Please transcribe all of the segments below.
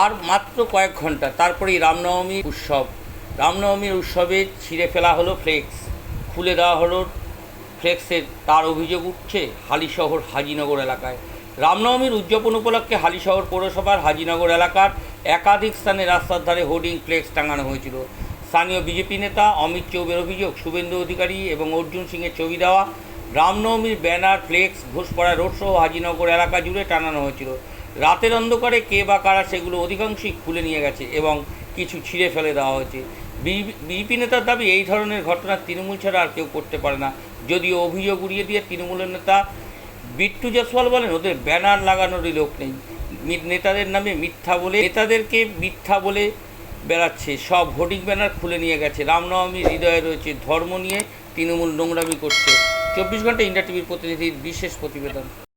আর মাত্র কয়েক ঘণ্টা। তারপরেই রামনবমী উৎসব। রামনবমীর উৎসবে ছিঁড়ে ফেলা হলো ফ্লেক্স। খুলে দেওয়া হলো ফ্লেক্সের তার অভিযোগ উঠছে হালিশহর হাজিনগর এলাকায়। রামনবমীর উদযাপন উপলক্ষে হালিশহর পৌরসভার হাজিনগর এলাকার একাধিক স্থানে রাস্তার ধারে হোর্ডিং ফ্লেক্স টাঙানো হয়েছিল। স্থানীয় বিজেপি নেতা অমিত চৌবের অভিযোগ, শুভেন্দু অধিকারী এবং অর্জুন সিংয়ের ছবি দেওয়া রামনবমীর ব্যানার ফ্লেক্স, ঘোষপাড়া রোড সহ হাজিনগর এলাকা জুড়ে টানানো হয়েছিল। রাতের অন্ধকারে কে বা কারা সেগুলো অধিকাংশই খুলে নিয়ে গেছে এবং কিছু ছিঁড়ে ফেলে দেওয়া হয়েছে। বিজেপি নেতার দাবি, এই ধরনের ঘটনা তৃণমূল ছাড়া আর কেউ করতে পারে না। যদিও অভিযোগ উড়িয়ে দিয়ে তৃণমূলের নেতা বিট্টু জসওয়াল বলেন, ওদের ব্যানার লাগানোরই লোক নেই। নেতাদের নামে মিথ্যা বলে, নেতাদেরকে মিথ্যা বলে বেড়াচ্ছে। সব হোর্ডিং ব্যানার খুলে নিয়ে গেছে। রামনবমীর হৃদয়ে রয়েছে ধর্ম নিয়ে তৃণমূল নোংরামি করছে। চব্বিশ ঘণ্টা ইন্ডিয়া টিভির প্রতিনিধির বিশেষ প্রতিবেদন।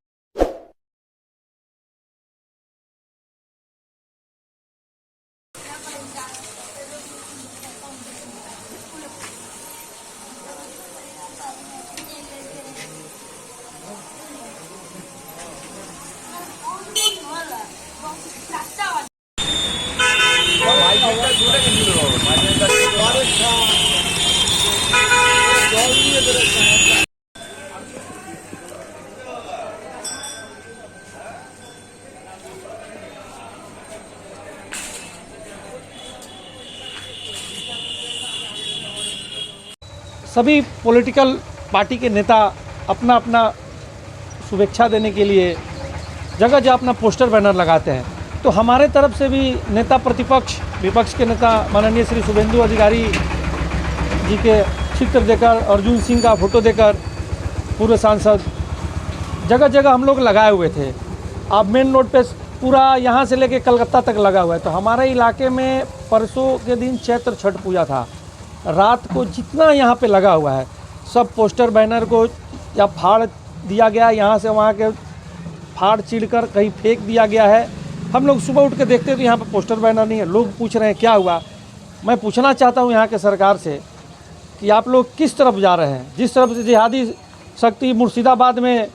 सभी पॉलिटिकल पार्टी के नेता अपना अपना शुभेच्छा देने के लिए जगह जगह अपना पोस्टर बैनर लगाते हैं। तो हमारे तरफ़ से भी नेता प्रतिपक्ष, विपक्ष के नेता माननीय श्री शुभेंदु अधिकारी जी के चित्र देकर, अर्जुन सिंह का फ़ोटो देकर, पूर्व सांसद जगह जगह हम लोग लगाए हुए थे। अब मेन रोड पे पूरा यहाँ से लेके कलकत्ता तक लगा हुआ है। तो हमारे इलाके में परसों के दिन चैत्र छठ पूजा था। रात को जितना यहाँ पे लगा हुआ है, सब पोस्टर बैनर को या फाड़ दिया गया, यहाँ से वहाँ के फाड़ चिड़ कर कहीं फेंक दिया गया है। हम लोग सुबह उठ के देखते हैं तो यहाँ पर पोस्टर बैनर नहीं है। लोग पूछ रहे हैं, क्या हुआ? मैं पूछना चाहता हूँ यहाँ के सरकार से कि आप लोग किस तरफ़ जा रहे हैं? जिस तरफ़ से जिहादी शक्ति मुर्शिदाबाद में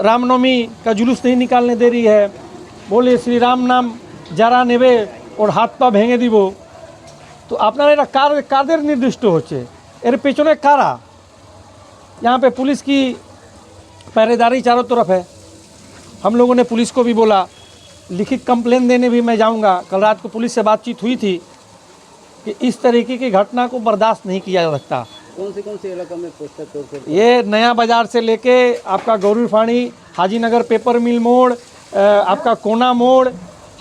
रामनवमी का जुलूस नहीं निकालने दे रही है, बोले, श्री राम नाम जरा नेवे और हाथ पा भेंगे दी वो তো আপনারা এটা কার কাদের নির্দিষ্ট হচ্ছে এর পেছনে কারা यहाँ पे पुलिस की पहरेदारी चारों तरफ है हम लोगों ने पुलिस को भी बोला लिखित कंप्लेन देने भी मैं जाऊंगा कल रात को पुलिस से बातचीत हुई थी कि इस तरीके की घटना को बर्दाश्त नहीं किया जा सकता कौन से कौन से इलाका में पोस्टर तोड़ फोड़ ये नया बाजार से लेके आपका गौरी फाणी हाजी नगर पेपर मिल मोड़ अ, आपका कोना मोड़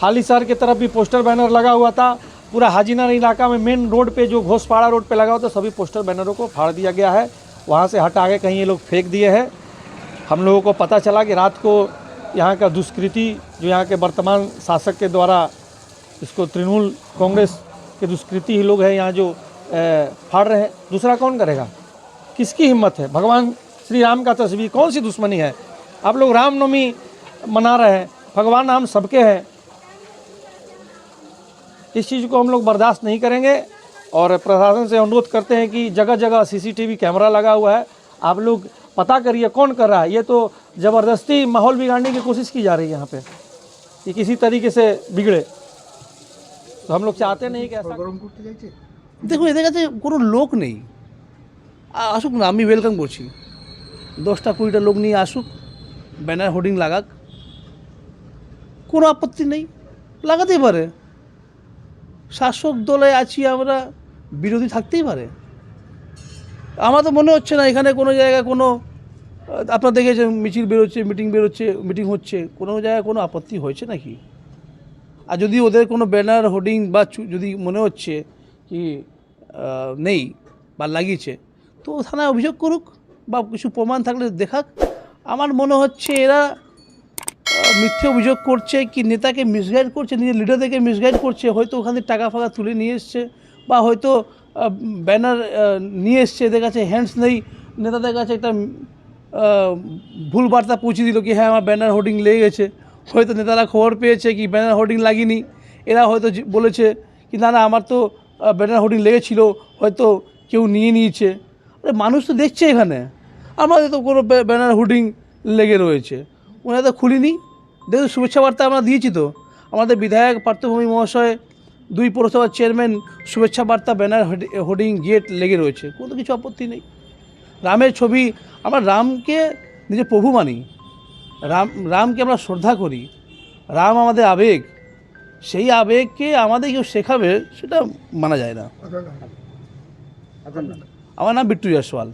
हालीसर की तरफ भी पोस्टर बैनर लगा हुआ था पूरा हाजीनगर इलाका में मेन रोड पे जो घोषपाड़ा रोड पे लगा हुआ था, सभी पोस्टर बैनरों को फाड़ दिया गया है। वहाँ से हटा के कहीं ये लोग फेंक दिए हैं। हम लोगों को पता चला कि रात को यहाँ का दुष्कृति, जो यहाँ के वर्तमान शासक के द्वारा इसको तृणमूल कांग्रेस के दुष्कृति ही लोग हैं, यहाँ जो फाड़ रहे हैं। दूसरा कौन करेगा? किसकी हिम्मत है? भगवान श्री राम का तस्वीर, कौन सी दुश्मनी है? आप लोग रामनवमी मना रहे हैं। भगवान राम सबके हैं। इस चीज़ को हम लोग बर्दाश्त नहीं करेंगे और प्रशासन से अनुरोध करते हैं कि जगह जगह सीसीटीवी कैमरा लगा हुआ है आप लोग पता करिए कौन कर रहा है ये तो ज़बरदस्ती माहौल बिगाड़ने की कोशिश की जा रही है यहाँ पे कि किसी तरीके से बिगड़े तो हम लोग चाहते नहीं कि ऐसा দেখুন এদের কাছে কোনো লোক নেই আ- আসুক না আমি ওয়েলকাম করছি দশটা কুড়িটা লোক নিয়ে আসুক ব্যানার হোর্ডিং লাগাক কোনো আপত্তি নেই লাগাতেই পারে শাসক দলে আছি আমরা, বিরোধী থাকতেই পারে। আমার তো মনে হচ্ছে না এখানে কোনো জায়গায় কোনো, আপনার দেখেছে মিছিল বেরোচ্ছে, মিটিং বেরোচ্ছে, মিটিং হচ্ছে, কোনো জায়গায় কোনো আপত্তি হয়েছে নাকি? আর যদি ওদের কোনো ব্যানার, হোর্ডিং বা যদি মনে হচ্ছে কি নেই বা লাগিয়েছে, তো থানায় অভিযোগ করুক বা কিছু প্রমাণ থাকলে দেখাক। আমার মনে হচ্ছে এরা মিথ্যে অভিযোগ করছে, কি নেতাকে মিসগাইড করছে, নিজের লিডারদেরকে মিসগাইড করছে, হয়তো ওখান থেকে টাকা ফাকা তুলে নিয়ে এসছে, বা হয়তো ব্যানার নিয়ে এসছে এদের কাছে হ্যান্ডস নেই, নেতাদের কাছে একটা ভুল বার্তা পৌঁছে দিল, কি হ্যাঁ আমার ব্যানার হোর্ডিং লেগে গেছে। হয়তো নেতারা খবর পেয়েছে কি ব্যানার হোর্ডিং লাগিনি। এরা হয়তো বলেছে কি, না না, আমার তো ব্যানার হোর্ডিং লেগেছিল, হয়তো কেউ নিয়ে নিয়েছে। মানুষ তো দেখছে এখানে। আমাদের তো কোনো ব্য- ব্যানার হোর্ডিং লেগে রয়েছে। ওনারা তো খুলিনি। দেখুন শুভেচ্ছা বার্তা আমরা দিয়েছি তো। আমাদের বিধায়ক পার্থভূমি মহাশয় দুই পৌরসভার চেয়ারম্যান শুভেচ্ছা বার্তা ব্যানার হোর্ডি- হোর্ডিং গেট লেগে রয়েছে। কোনো কিছু আপত্তি নেই। রামের ছবি আমরা রামকে নিজে প্রভু মানি। রাম রামকে আমরা শ্রদ্ধা করি। রাম আমাদের আবেগ। সেই আবেগকে আমাদের কেউ শেখাবে সেটা মানা যায় না। আমার নাম বিট্টু জয়সওয়াল।